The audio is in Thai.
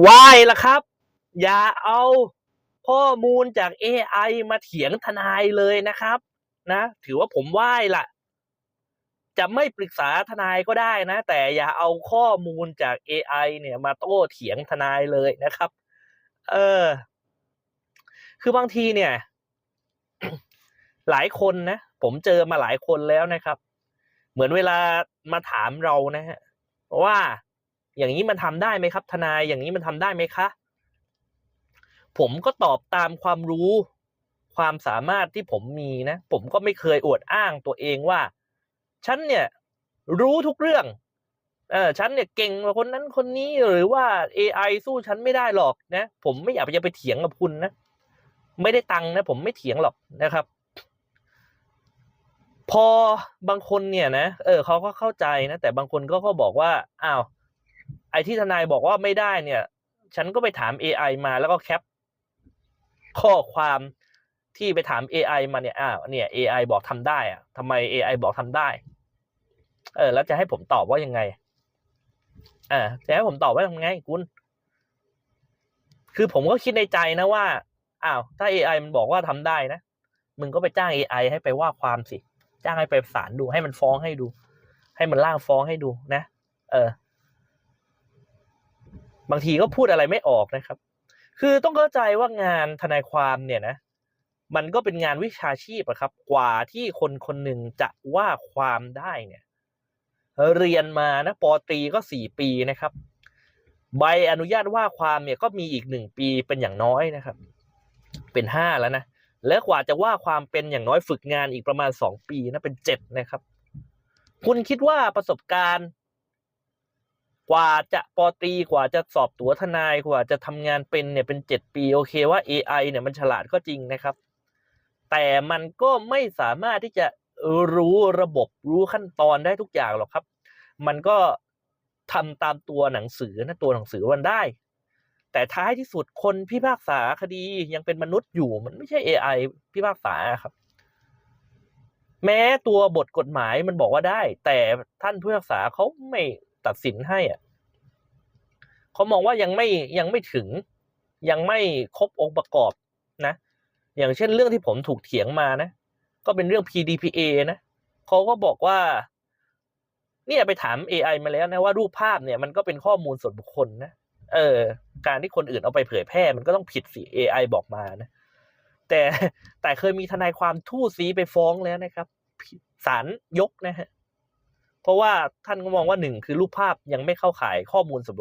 ไหวละครับ อย่าเอาข้อมูลจาก AI มาเถียงทนายเลยนะครับ นะ ถือว่าผมไหว้ละจะไม่ปรึกษาทนายก็ได้นะ แต่อย่าเอาข้อมูลจาก AI เนี่ย มาโต้เถียงทนายเลยนะครับ เออ คือบางทีเนี่ย หลายคนนะ ผมเจอมาหลายคนแล้วนะครับ เหมือนเวลามาถามเรานะฮะว่า อย่างนี้มันทำได้ไหมครับ ทนายอย่างนี้มันทำได้ไหมคะ ผมก็ตอบตามความรู้ความสามารถที่ผมมีนะ ผมก็ไม่เคยอวดอ้างตัวเองว่า ฉันเนี่ยรู้ทุกเรื่องเออฉันเนี่ยเก่งกว่าคนนั้นคนนี้หรือว่า AI สู้ฉันไม่ได้หรอกนะ ผมไม่อยากจะไปเถียงกับคุณนะ ไม่ได้ตังค์นะ ผมไม่เถียงหรอกนะครับ พอบางคนเนี่ยนะเออเขาก็เข้าใจนะ แต่บางคนก็ก็บอกว่าอ้าว ไอ้ที่ทนายบอกว่าไม่ได้เนี่ย ฉันก็ไปถาม AI มาแล้วก็แคป ข้อความที่ไปถาม AI มาเนี่ยอ้าวเนี่ย AI บอกทำได้อะทำไม AI บอกทำได้ เออ แล้วจะให้ผมตอบว่ายังไง อ่า จะให้ผมตอบว่ายังไงคุณ คือผมก็คิดในใจนะว่า อ้าว ถ้า AI มันบอกว่าทำได้นะ มึงก็ไปจ้าง AI ให้ไปว่าความสิ จ้างให้ไปศาลดู ให้มันฟ้องให้ดู ให้มันร่างฟ้องให้ดูนะ เออ บางทีก็พูดอะไรไม่ออกนะครับ คือต้องเข้าใจว่างานทนายความเนี่ยนะมันก็เป็นงานวิชาชีพอะครับ กว่าที่คนคนหนึ่งจะว่าความได้เนี่ย เรียนมานะปอตรีก็สี่ปีนะครับ ใบอนุญาตว่าความเนี่ยก็มีอีกหนึ่งปีเป็นอย่างน้อยนะครับ เป็นห้าแล้วนะและกว่าจะว่าความเป็นอย่างน้อยฝึกงานอีกประมาณสองปีนะเป็นเจ็ดนะครับ คุณคิดว่าประสบการณ์ กว่าจะปอตรีกว่าจะสอบตัวทนายกว่าจะทำงานเป็นเนี่ยเป็นเจ็ดปีโอเคว่า AI เนี่ยมันฉลาดก็จริงนะครับ แต่มันก็ไม่สามารถที่จะรู้ระบบรู้ขั้นตอนได้ทุกอย่างหรอกครับ มันก็ทำตามตัวหนังสือนะตัวหนังสือมันได้ แต่ท้ายที่สุดคนพิพากษาคดียังเป็นมนุษย์อยู่มันไม่ใช่ AI พิพากษาครับแม้ตัวบทกฎหมายมันบอกว่าได้ แต่ท่านผู้พิพากษาเขาไม่ ตัดสินให้อะเขามองว่ายังไม่ยังไม่ถึง ยังไม่ครบองค์ประกอบนะ อย่างเช่นเรื่องที่ผมถูกเถียงมานะ ก็เป็นเรื่อง PDPA นะเขาก็บอกว่า เนี่ยไปถาม AI มาแล้วนะว่ารูปภาพเนี่ยมันก็เป็นข้อมูลส่วนบุคคลนะเออ การที่คนอื่นเอาไปเผยแพร่ มันก็ต้องผิดสิ AI บอกมานะ แต่แต่เคยมีทนายความทู่ซีไปฟ้องแล้วนะครับศาลยกนะฮะ เพราะว่าท่านก็มองว่าหนึ่งคือรูปภาพยังไม่เข้าข่ายข้อมูลส่วนบุค